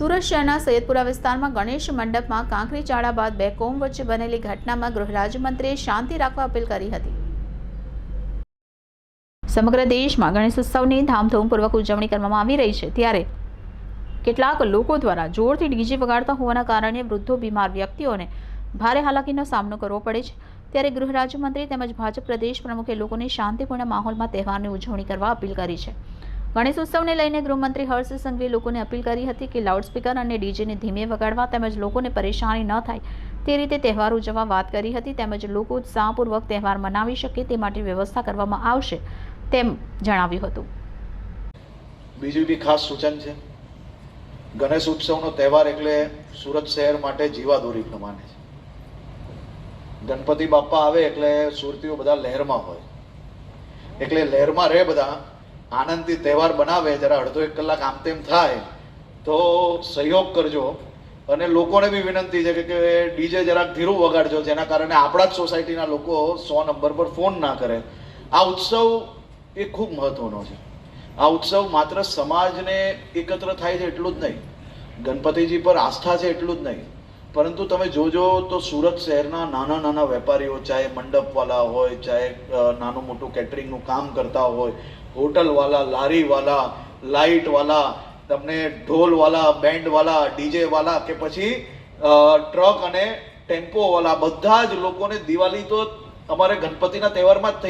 સુરત શહેરના સૈયદપુરા વિસ્તારમાં ગણેશ મંડપમાં કાંકરી ચાળા બાદ બે કોમ વચ્ચે બનેલી ઘટનામાં ગૃહરાજ્યમંત્રીએ શાંતિ રાખવા અપીલ કરી હતી. સમગ્ર દેશમાં ગણેશ ઉત્સવની ધામધૂમપૂર્વક ઉજવણી કરવામાં આવી રહી છે. ત્યારે કેટલાક લોકો દ્વારા જોરથી ડીજે વગાડતા હોવાના કારણે વૃદ્ધો, બીમાર વ્યક્તિઓને ભારે હાલાકીનો સામનો કરવો પડે છે. ત્યારે ગૃહ રાજ્યમંત્રી તેમજ ભાજપ પ્રદેશ પ્રમુખે લોકોને શાંતિપૂર્ણ માહોલમાં તહેવારની ઉજવણી કરવા અપીલ કરી છે. ગણેશ ઉત્સવને લઈને ગૃહમંત્રી હર્ષ સંઘવીએ લોકોને અપીલ કરી હતી કે લાઉડસ્પીકર અને ડીજેને ધીમે વગાડવા તેમજ લોકોને પરેશાની ન થાય. તે રીતે તહેવાર ઉજવવા વાત કરી હતી તેમજ લોકો ઉત્સાહપૂર્વક તહેવાર મનાવી શકે તે માટે વ્યવસ્થા કરવામાં આવશે તેમ જણાવ્યું હતું. બીજું બી ખાસ સૂચન છે. ગણેશ ઉત્સવનો તહેવાર એટલે સુરત શહેર માટે જીવાદોરી પ્રમાણે છે. ગણપતિ બાપ્પા આવે એટલે સુરતીઓ બધા લહેરમાં હોય. એટલે લહેરમાં રહે બધા આનંદથી તહેવાર બનાવે, જરા અડધો એક કલાક આમ તેમ થાય, તો સહયોગ કરજો. અને લોકોને બી વિનંતી છે કે ડીજે જરાક ધીરું વગાડજો, જેના કારણે આપણા જ સોસાયટીના લોકો સો નંબર પર ફોન ના કરે. આ ઉત્સવ એ ખૂબ મહત્વનો છે. આ ઉત્સવ માત્ર સમાજને એકત્ર થાય છે એટલું જ નહીં. ગણપતિજી પર આસ્થા છે એટલું જ નહીં. પરંતુ તમે જોજો તો સુરત શહેરના નાના નાના વેપારીઓ, ચાહે મંડપવાલા હોય, ચાહે નાનું મોટું કેટરિંગનું કામ કરતા હોય, હોટલવાલા, લારીવાલા, લાઇટવાલા, તમને ઢોલવાલા, બેન્ડવાલા, ડીજેવાલા કે પછી ટ્રક અને ટેમ્પોવાલા, બધા જ લોકોને દિવાળી તો અમારે ગણપતિના તહેવારમાં જ થઈ